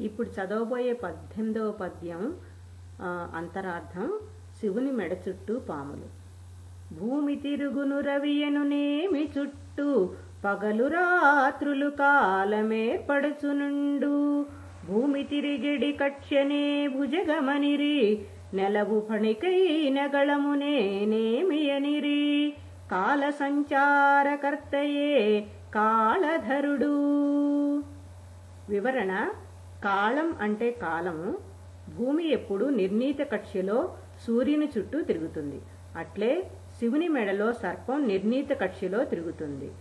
ఇప్పుడు చదవబోయే పద్దెనిమిదవ పద్యం అంతరార్థం శివుని మెడ చుట్టూ పాములు. భూమి తిరుగును రవియను నేమి చుట్టూ పగలు రాత్రులు కాలమే పడుచునుండు. భూమి తిరిగిడి కక్ష్యనే భుజగమనిరి నెలవు ఫణికైన గళమునే నేమియనిరి కాల సంచారకర్తయే కాళధరుడు. వివరణ కాలం అంటే కాలము భూమి ఎప్పుడు నిర్ణీత కక్ష్యలో సూర్యుని చుట్టూ తిరుగుతుంది. అట్లే శివుని మెడలో సర్పం నిర్ణీత కక్ష్యలో తిరుగుతుంది.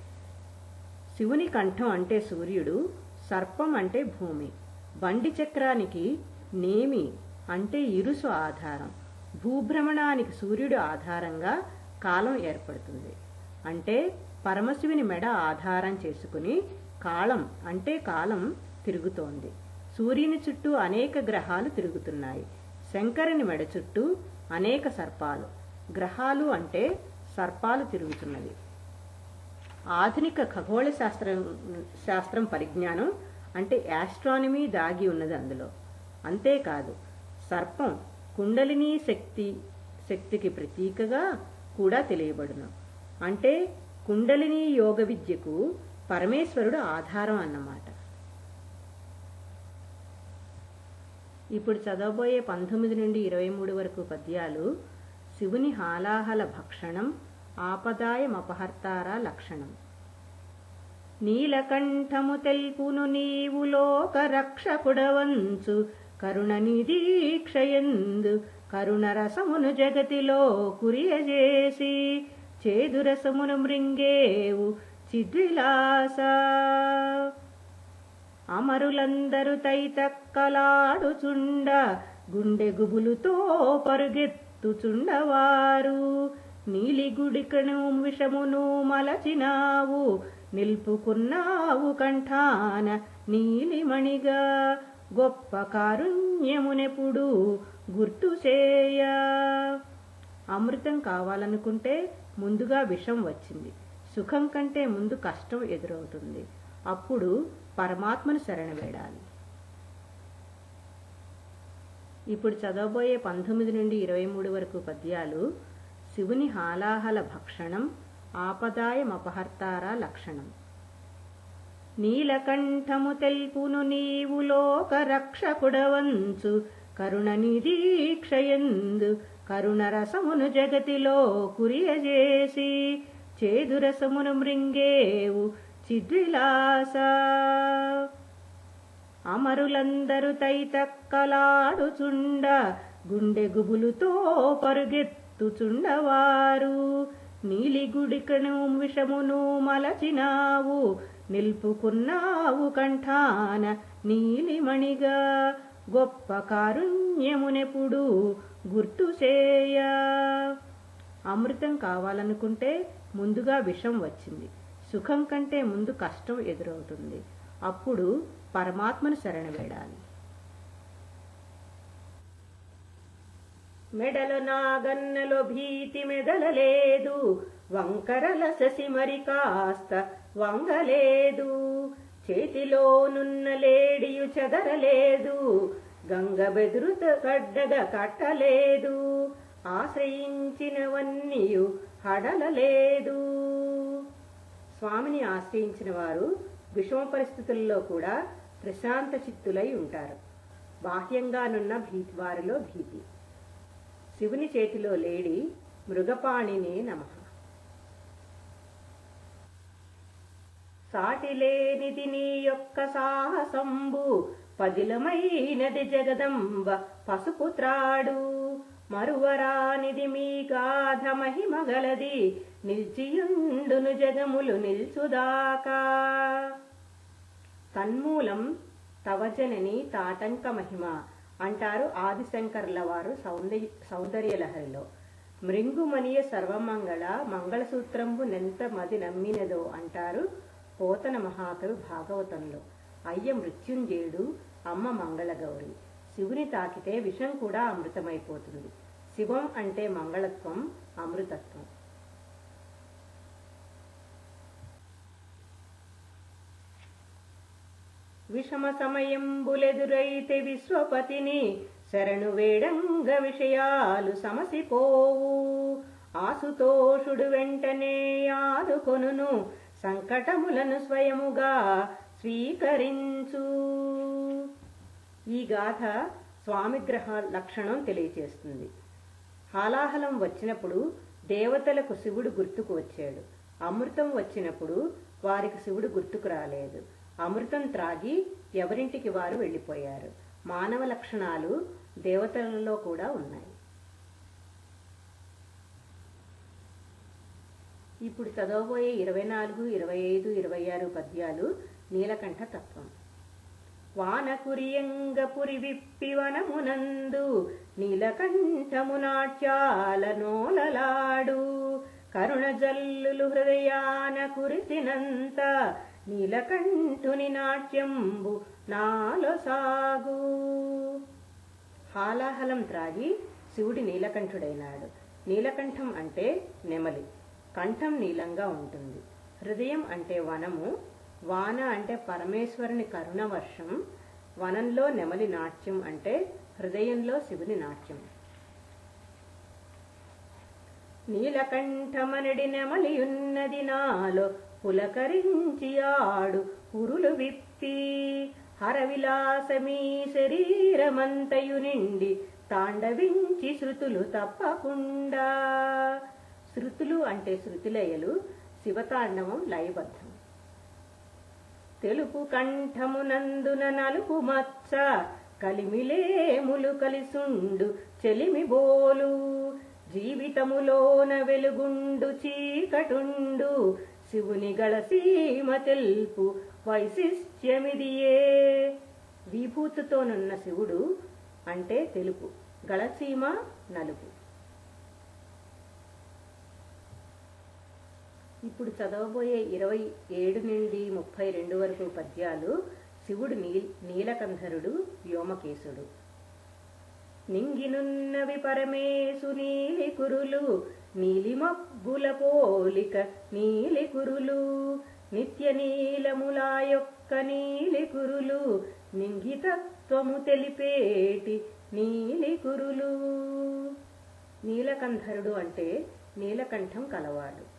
శివుని కంఠం అంటే సూర్యుడు సర్పం అంటే భూమి. బండి చక్రానికి నేమి అంటే ఇరుసు ఆధారం. భూభ్రమణానికి సూర్యుడు ఆధారంగా కాలం ఏర్పడుతుంది. అంటే పరమశివుని మెడ ఆధారం చేసుకుని కాలం అంటే కాలం తిరుగుతోంది. సూర్యుని చుట్టూ అనేక గ్రహాలు తిరుగుతున్నాయి. శంకరుని మెడ చుట్టూ అనేక సర్పాలు. గ్రహాలు అంటే సర్పాలు తిరుగుతున్నవి. ఆధునిక ఖగోళ శాస్త్రం శాస్త్రం పరిజ్ఞానం అంటే యాస్ట్రానమీ దాగి ఉన్నది అందులో. అంతేకాదు సర్పం కుండలిని శక్తి శక్తికి ప్రతీకగా కూడా తెలియబడును. అంటే కుండలిని యోగ విద్యకు పరమేశ్వరుడు ఆధారం అన్నమాట. ఇప్పుడు చదవబోయే పంతొమ్మిది నుండి ఇరవై మూడు వరకు పద్యాలు శివుని హాలాహల భక్షణం ఆపదాయమపహర్తార లక్షణం. నీలకంఠము తెల్పును నీవు లోక రక్షకుడవంచు కరుణ నిదీక్షయందు కరుణ రసమును జగతిలో కురియజేసి చేదురసమును మృంగేవు చిద్విలాస. అమరులందరు తైతక్కలాడుచుండ గుండె గుబులుతో పరుగెత్తుచుండవారు. నీలిగుడికను విషమును మలచినావు నిల్పుకున్నావు కంఠాన నీలిమణిగా. గొప్ప కారుణ్యమునెప్పుడు గుర్తు చేయ. అమృతం కావాలనుకుంటే ముందుగా విషం వచ్చింది. సుఖం కంటే ముందు కష్టం ఎదురవుతుంది. అప్పుడు పరమాత్మను శరణ వేడాలి. ఇప్పుడు చదవబోయే పంతొమ్మిది నుండి ఇరవై మూడు వరకు పద్యాలు శివుని హాలాహల భక్షణం ఆపదాయమపహర్తార లక్షణం. నీలకంఠము తెల్పును నీవు లోక రక్షకుడవంచు కరుణ నిరీక్షయందు కరుణ రసమును జగతిలో కురియజేసి చేదురసమును మృంగేవు చిద్విలాస అమరులందరు తైతక్కలాడుచుండ గుండె గుబులుతో పరుగెత్తుచుండవారు. నీలిగుడికను విషమును మలచినావు నిల్పుకున్నావు కంఠాన నీలిమణిగా. గొప్ప కారుణ్యమునెప్పుడు గుర్తు చేయ అమృతం కావాలనుకుంటే ముందుగా విషం వచ్చింది. సుఖం కంటే ముందు కష్టం ఎదురవుతుంది. అప్పుడు పరమాత్మను శరణ వేడాలి. మెడల నాగన్నలో భీతి మెదలలేదు. వంకరల శశి మరి కాస్త వంగలేదు. చేతిలోనున్న లేడియు చెదరలేదు. గంగ బెదురుత గడ్డగా కట్టలేదు. ఆశ్రయించినవన్నీయు హడలలేదు. స్వామిని ఆశ్రయించిన వారు విషమ పరిస్థితుల్లో కూడా ప్రశాంత చిత్తులై ఉంటారు. బాహ్యంగానున్న భీతి వారిలో భీతి. శివుని చేతిలో లేడి మృగపాణినే నమ. సాటిలేనిది నీ యొక్క సాహసంబు పదిలమైనది జగదంబ పసుపుత్రాడు మరువరానిది మీ గాధ మహిమగలది. నిల్చియుండును జగములు నిల్చుదాకా. తన్మూలం తవజనని తాటంక మహిమ అంటారు ఆదిశంకర్ల వారు సౌందర్య సౌందర్యలహరిలో. మృంగుమనియ సర్వమంగళ మంగళసూత్రంబు నెంత మది నమ్మినదో అంటారు పోతన మహాకవి భాగవతంలో. అయ్య మృత్యుంజయుడు అమ్మ మంగళగౌరి. శివుని తాకితే విషం కూడా అమృతమైపోతుంది. శివం అంటే మంగళత్వం అమృతత్వం. విషమ సమయంబులెదురైతే విశ్వపతిని శరణు వేడంగ విషయాలు సమసిపోవు. ఆసుతోషుడు వెంటనే ఆదుకొనును సంకటములను స్వయముగా స్వీకరించు. ఈ గాథ స్వామిగ్రహ లక్షణం తెలియచేస్తుంది. హాలాహలం వచ్చినప్పుడు దేవతలకు శివుడు గుర్తుకు వచ్చాడు. అమృతం వచ్చినప్పుడు వారికి శివుడు గుర్తుకు రాలేదు. అమృతం త్రాగి ఎవరింటికి వారు వెళ్ళిపోయారు. మానవ లక్షణాలు దేవతలలో కూడా ఉన్నాయి. ఇప్పుడు చదవబోయే ఇరవై నాలుగు ఇరవై ఐదు ఇరవై ఆరు పద్యాలు నీలకంఠ తత్వం. వానకురియంగ కురియంగపురి వనమునందు నీలకంఠము నాట్యాల నోలలాడు కరుణ జల్లులు హృదయాన కురిసినంత నీలకంఠుని నాట్యంబు నాలో సాగు. హాలాహలం త్రాగి శివుడి నీలకంఠుడైనాడు. నీలకంఠం అంటే నెమలి. కంఠం నీలంగా ఉంటుంది. హృదయం అంటే వనము. వాన అంటే పరమేశ్వరుని కరుణ వర్షం వనంలో నెమలి నాట్యం అంటే హృదయంలో శివుని నాట్యం. నీలకంఠమనడి నెమలియున్నది నాలో పులకరించి ఆడు ఉరులు విప్పి హరవిలాసమీ శరీరమంతయు నిండి తాండవించి శృతులు తప్పకుండా. శృతులు అంటే శృతిలయలు శివతాండవం లయబద్ధం. తెలుపు కంఠమునందున నలుపు మచ్చ కలిమిలేములు కలిసుండు చెలిమి బోలు. జీవితములోన వెలుగుండు చీకటుండు శివుని గళసీమ తెల్పు వైశిష్ట్యమిదియే. విభూతితోనున్న శివుడు అంటే తెలుపు గళసీమ నలుపు. ఇప్పుడు చదవబోయే ఇరవై ఏడు నుండి ముప్పై రెండు వరకు పద్యాలు శివుడు నీ నీలకంధరుడు వ్యోమకేశుడు. నింగినున్నవి పరమేశు నీలి కురులు నీలి మబ్బుల పోలిక నీలి కురులు నిత్య నీలములా యొక్క నీలి కురులు నింగితత్వము తెలిపేటి నీలి కురులు. నీలకంధరుడు అంటే నీలకంఠం కలవాడు.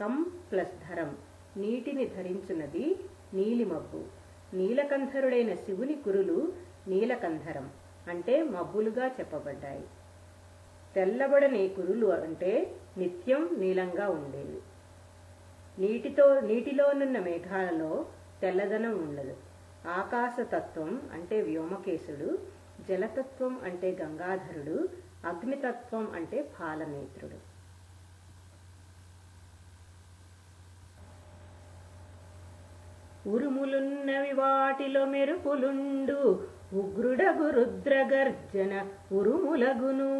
కం ప్లస్ ధరం. నీటిని ధరించున్నది నీలిమబ్బు. నీలకంధరుడైన శివుని కురులు నీలకంధరం అంటే మబ్బులుగా చెప్పబడ్డాయి. తెల్లబడని కురులు అంటే నిత్యం నీలంగా ఉండేవి. నీటితో నీటిలోనున్న మేఘాలలో తెల్లదనం ఉండదు. ఆకాశతత్వం అంటే వ్యోమకేశుడు జలతత్వం అంటే గంగాధరుడు అగ్నితత్వం అంటే పాలనేత్రుడు. ఉరుములున్నవి వాటిలో మెరుపులుండు. ఉగ్రుడగు రుద్రగర్జన ఉరుములగును.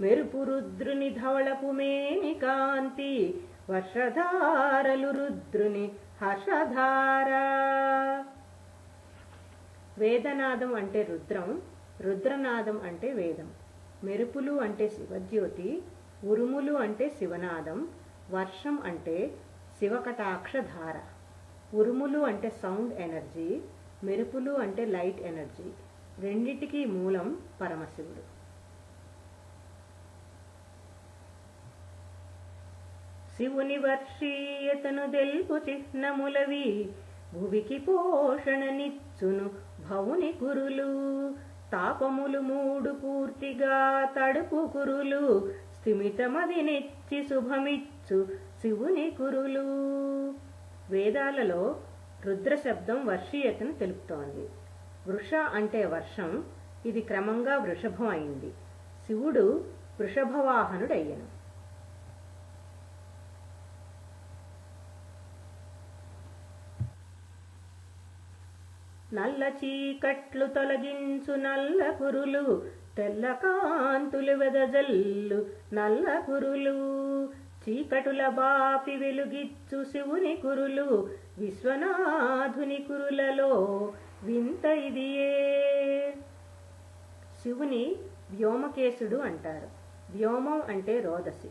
మెరుపు రుద్రుని ధవళపు మేని కాంతి. వర్షధారలు రుద్రుని హర్షధార. వేదనాదం అంటే రుద్రం రుద్రనాదం అంటే వేదం. మెరుపులు అంటే శివజ్యోతి ఉరుములు అంటే శివనాదం వర్షం అంటే శివకటాక్షధార. ఉరుములు అంటే సౌండ్ ఎనర్జీ మెరుపులు అంటే లైట్ ఎనర్జీ. రెండిటికి మూలం పరమశివుడు. శివుని వర్షీయతను తెలుపు చిహ్నములవి భువికి పోషణనిచ్చును భవుని కురులు. తాపములు మూడు పూర్తిగా తడుపు కురులు స్థిమితమది నెచ్చి శుభమిచ్చు శివుని కురులు. వేదాలలో రుద్ర శబ్దం వర్షీయతను తెలుపుతోంది. వృష అంటే వర్షం ఇది క్రమంగా వృషభం అయింది. శివుడు వృషభవాహనుడయ్యను. నల్ల చీకట్లు తొలగించు నల్ల కురులు తెల్ల కాంతులు వెదజల్లు నల్ల కురులు చీకటుల బాపి వెలుగిచ్చు శివుని కురులు విశ్వనాథుని కురులలో వింత ఇదియే. శివుని వ్యోమకేశుడు అంటారు. వ్యోమం అంటే రోదసి.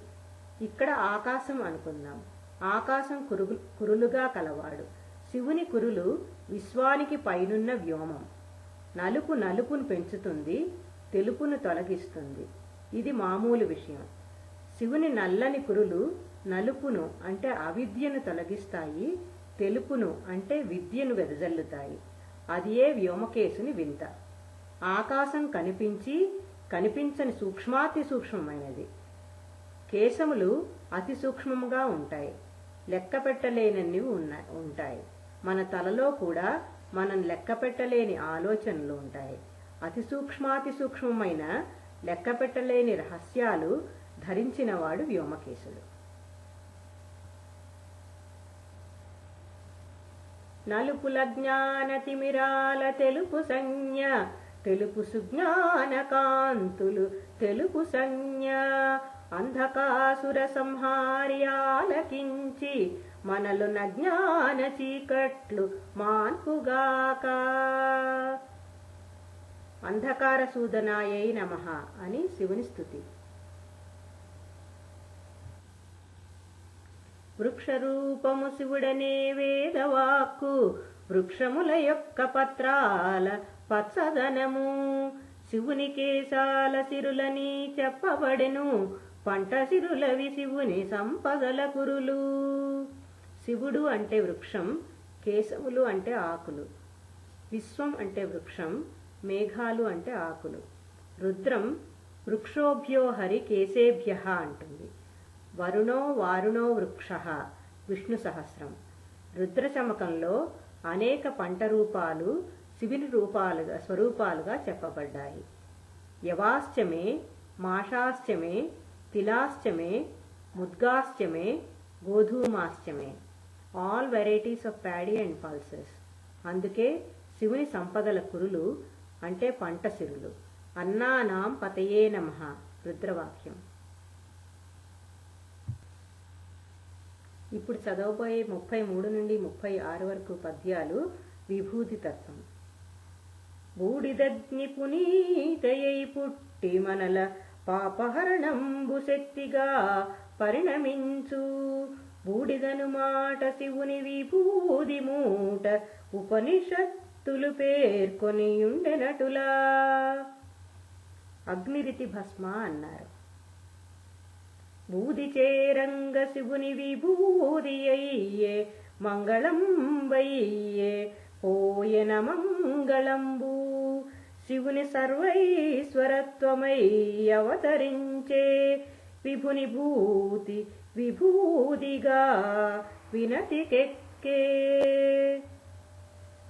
ఇక్కడ ఆకాశం అనుకుందాం. ఆకాశం కురుగు కురులుగా కలవాడు. శివుని కురులు విశ్వానికి పైనున్న వ్యోమం. నలుపు నలుపును పెంచుతుంది తెలుపును తొలగిస్తుంది. ఇది మామూలు విషయం. శివుని నల్లని కురులు నలుపును అంటే అవిద్యను తొలగిస్తాయి తెలుపును అంటే విద్యను వెదజల్లుతాయి. అదియే వ్యోమకేశుని వింత. ఆకాశం కనిపించి కనిపించని సూక్ష్మాతి సూక్ష్మమైనది. కేశములు అతి సూక్ష్మముగా ఉంటాయి. లెక్క పెట్టలేనన్ని ఉన్న ఉంటాయి. మన తలలో కూడా మనం లెక్క పెట్టలేని ఆలోచనలు ఉంటాయి. అతి సూక్ష్మాతి సూక్ష్మమైన లెక్క పెట్టలేని రహస్యాలు ధరించినవాడు వ్యోమకేశుడు. నలుపుల జ్ఞాన తిమిరాల తెలుపు సంజ్ఞ తెలుపు సుజ్ఞాన కాంతులు తెలుపు సంజ్ఞ. అంధకాసుర సంహారి ఆలకించి మనలు జ్ఞాన చీకట్లు మాన్పుగాక. అంధకార సూదనాయై నమ అని శివుని స్థుతి. వృక్షరూపము శివుడనే వేదవాక్కు వృక్షముల యొక్క పత్రాల పచ్చదనము. శివుని కేశాల సిరులని చెప్పబడెను పంట సిరులవి శివుని సంపదల కురులు. శివుడు అంటే వృక్షం కేశములు అంటే ఆకులు. విశ్వం అంటే వృక్షం మేఘాలు అంటే ఆకులు. రుద్రం వృక్షోభ్యో హరి కేశేభ్య అంటుంది. వరుణో వారుణో వృక్ష విష్ణు సహస్రం. రుద్రచమకంలో అనేక పంట రూపాలు శివుని రూపాలుగా స్వరూపాలుగా చెప్పబడ్డాయి. యవాశ్చమే మాషాశ్చమే తిలాశ్చమే ముద్గాశ్చమే గోధూమాశ్చమే. All varieties of paddy and pulses అందుకే శివుని సంపదల కురులు అంటే పంట సిరులు. అన్నానాం పతయే నమ రుద్రవాక్యం. ఇప్పుడు చదవబోయే ముప్పై మూడు నుండి ముప్పై ఆరు వరకు పద్యాలు విభూతి తత్వం బూడిదగ్ని పునీతయై పుట్టి మనల పాపహరణంబు శక్తిగా పరిణమించు. బూడిదను మాట శివుని విభూది మూట ఉపనిషత్తులు పేర్కొని ఉండెనటులా అగ్నిరితి భస్మ అన్నారు. బూది చేరంగ శివుని విభూది అయ్యే మంగళం వయ్యే పోయన మంగళంబు. శివుని సర్వైశ్వరత్వమై అవతరించే విభుని భూతి విభూదిగా వినతికెక్కే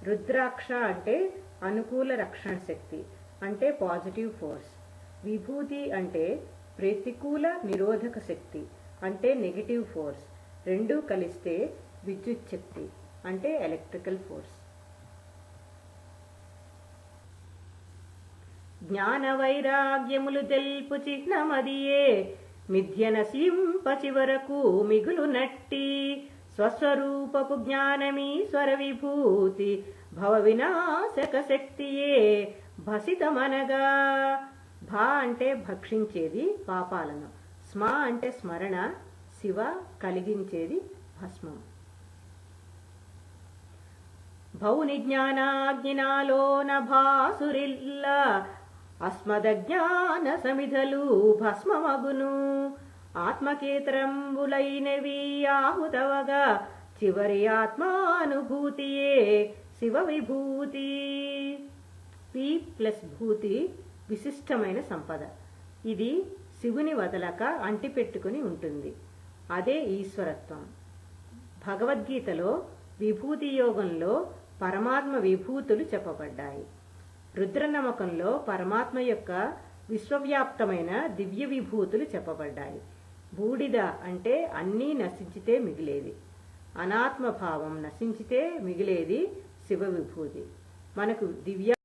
రుద్రాక్ష అంటే అనుకూల రక్షణ శక్తి అంటే పాజిటివ్ ఫోర్స్. విభూతి అంటే ప్రతికూల నిరోధక శక్తి అంటే నెగిటివ్ ఫోర్స్ రెండూ కలిస్తే విద్యుత్ శక్తి అంటే ఎలక్ట్రికల్ ఫోర్స్ జ్ఞాన వైరాగ్యములు తెల్పు చిహ్నమదియే మిథ్యన సింప చివరకు మిగులు నట్టి స్వస్వరూపపు జ్ఞానమీశ్వర విభూతి భవ వినాశక శక్తియే భసితమనగా. భా అంటే భక్షించేది పాపాలను స్మ అంటే స్మరణ శివ కలిగించేది భస్మం. భౌని జ్ఞానాజ్ఞనాలోన భాసురిల్ల అస్మదజ్ఞాన సమిధలు భస్మమగును. ఆత్మకేతరంబులైనవి ఆహుతవగా చివరి ఆత్మానుభూతియే శివ విభూతి పి ప్లస్ భూతి విశిష్టమైన సంపద. ఇది శివుని వదలక అంటిపెట్టుకుని ఉంటుంది. అదే ఈశ్వరత్వం. భగవద్గీతలో విభూతి యోగంలో పరమాత్మ విభూతులు చెప్పబడ్డాయి. రుద్రనమ్మకంలో పరమాత్మ యొక్క విశ్వవ్యాప్తమైన దివ్య విభూతులు చెప్పబడ్డాయి. బూడిద అంటే అన్నీ నశించితే మిగిలేది అనాత్మభావం నశించితే మిగిలేది శివ విభూతి. మనకు దివ్య